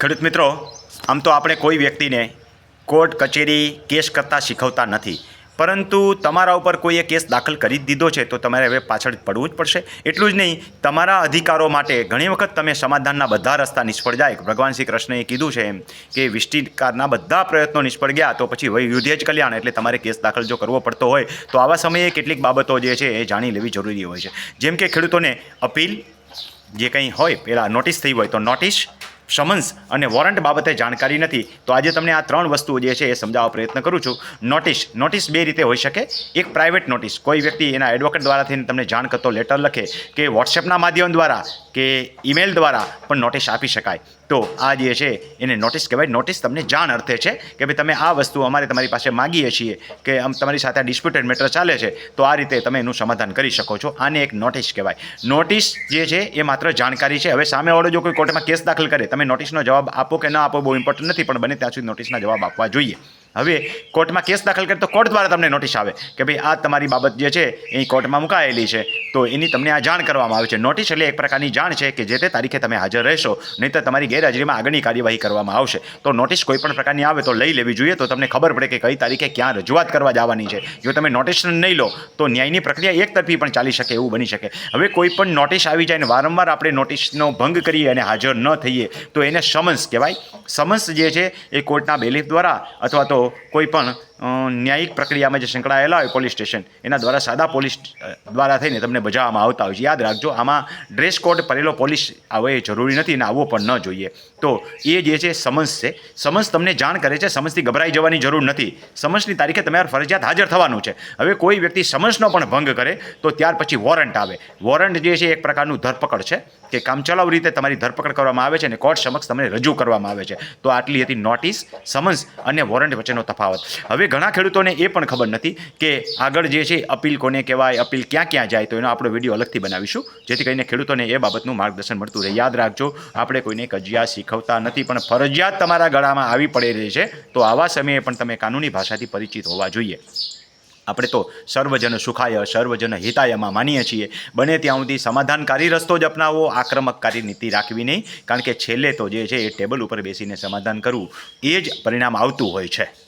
ખેડૂત મિત્રો, આમ તો આપણે કોઈ વ્યક્તિને કોર્ટ, કચેરી, કેસ કરતાં શીખવતા નથી. પરંતુ તમારા ઉપર કોઈએ કેસ દાખલ કરી દીધો છે, તો તમારે હવે પાછળ પડવું જ પડશે. એટલું જ નહીં, તમારા અધિકારો માટે ઘણી વખત તમે સમાધાનના બધા રસ્તા નિષ્ફળ જાય. ભગવાન શ્રી કૃષ્ણએ કીધું છે એમ કે વિષ્ટિકારના બધા પ્રયત્નો નિષ્ફળ ગયા, તો પછી વય યુદ્ધે જ કલ્યાણ. એટલે તમારે કેસ દાખલ જો કરવો પડતો હોય, તો આવા સમયે કેટલીક બાબતો જે છે એ જાણી લેવી જરૂરી હોય છે. જેમ કે ખેડૂતોને અપીલ જે કંઈ હોય પહેલાં નોટિસ થઈ હોય, તો નોટિસ સમન્સ અને વોરંટ બાબતે જાણકારી નથી, તો આજે તમને આ ત્રણ વસ્તુઓ જે છે એ સમજાવવા પ્રયત્ન કરું છું. નોટિસ નોટિસ બે રીતે હોઈ શકે. એક પ્રાઇવેટ નોટિસ કોઈ વ્યક્તિ એના એડવોકેટ દ્વારા થઈને તમને જાણ કરતો લેટર લખે કે વોટ્સએપના માધ્યમ દ્વારા કે ઈમેલ દ્વારા પણ નોટિસ આપી શકાય. તો આ જે છે એને નોટિસ કહેવાય. નોટિસ તમને જાણ અર્થે છે કે ભાઈ તમે આ વસ્તુ અમારે તમારી પાસે માગીએ છીએ કે આમ તમારી સાથે આ ડિસ્પ્યુટેડ મેટર ચાલે છે, તો આ રીતે તમે એનું સમાધાન કરી શકો છો. આને એક નોટિસ કહેવાય. નોટિસ જે છે એ માત્ર જાણકારી છે. હવે સામેવાળો જો કોઈ કોર્ટમાં કેસ દાખલ કરે તમે નોટિસનો જવાબ આપો કે ન આપો બહુ ઇમ્પોર્ટન્ટ નથી, પણ બને ત્યાં સુધી નોટિસના જવાબ આપવા જોઈએ. હવે કોર્ટમાં કેસ દાખલ કરે તો કોર્ટ દ્વારા તમને નોટિસ આવે કે ભાઈ આ તમારી બાબત જે છે એ કોર્ટમાં મુકાયેલી છે. તો એની તમને આ જાણ કરવામાં આવે છે. નોટિસ એટલે એક પ્રકારની જાણ છે કે જે તે તારીખે તમે હાજર રહેશો નહીં તો તમારી ગેરહાજરીમાં આગળની કાર્યવાહી કરવામાં આવશે. તો નોટિસ કોઈ પણ પ્રકારની આવે તો લઈ લેવી જોઈએ. તો તમને ખબર પડે કે કઈ તારીખે ક્યાં રજૂઆત કરવા જવાની છે. જો તમે નોટિસ નહીં લો, તો ન્યાયની પ્રક્રિયા એક તરફી પણ ચાલી શકે એવું બની શકે. હવે કોઈ પણ નોટિસ આવી જાય ને વારંવાર આપણે નોટિસનો ભંગ કરીએ અને હાજર ન થઈએ, તો એને સમન્સ કહેવાય. સમન્સ જે છે એ કોર્ટના બેલીફ દ્વારા અથવા તો કોઈ પણ ન્યાયિક પ્રક્રિયામાં જે સંકળાયેલા હોય પોલીસ સ્ટેશન, એના દ્વારા સાદા પોલીસ દ્વારા થઈને તમને બજાવવામાં આવતા હોય છે. યાદ રાખજો, આમાં ડ્રેસ કોડ પહેરેલો પોલીસ આવે એ જરૂરી નથી અને આવવો પણ ન જોઈએ. તો એ જે છે, સમન્સ છે. સમન્સ તમને જાણ કરે છે, સમન્સથી ગભરાઈ જવાની જરૂર નથી. સમન્સની તારીખે તમારે ફરજિયાત હાજર થવાનું છે. હવે કોઈ વ્યક્તિ સમન્સનો પણ ભંગ કરે, તો ત્યાર પછી વોરંટ આવે. વોરંટ જે છે, એક પ્રકારનું ધરપકડ છે કે કામચલાઉ રીતે તમારી ધરપકડ કરવામાં આવે છે અને કોર્ટ સમક્ષ તમને રજૂ કરવામાં આવે છે. તો આટલી હતી નોટિસ, સમન્સ અને વોરંટ વચ્ચેનો તફાવત. હવે ઘણા ખેડૂતોને એ પણ ખબર નથી કે આગળ જે છે, અપીલ કોને કહેવાય, અપીલ ક્યાં ક્યાં જાય, તો એનો આપણો વીડિયો અલગથી બનાવીશું. જેથી કરીને ખેડૂતોને એ બાબતનું માર્ગદર્શન મળતું રહે. યાદ રાખજો, આપણે કોઈને કજિયા શીખવતા નથી, પણ ફરજિયાત તમારા ગળામાં આવી પડેલી છે, તો આવા સમયે પણ તમે કાનૂની ભાષાથી પરિચિત હોવા જોઈએ. આપણે તો સર્વજન સુખાય, સર્વજન હિતાયમાં માનીએ છીએ. બને ત્યાં સુધી સમાધાનકારી રસ્તો જ અપનાવો, આક્રમકકારી નીતિ રાખવી નહીં. કારણ કે છેલ્લે તો જે છે, એ ટેબલ ઉપર બેસીને સમાધાન કરવું. એ જ પરિણામ આવતું હોય છે.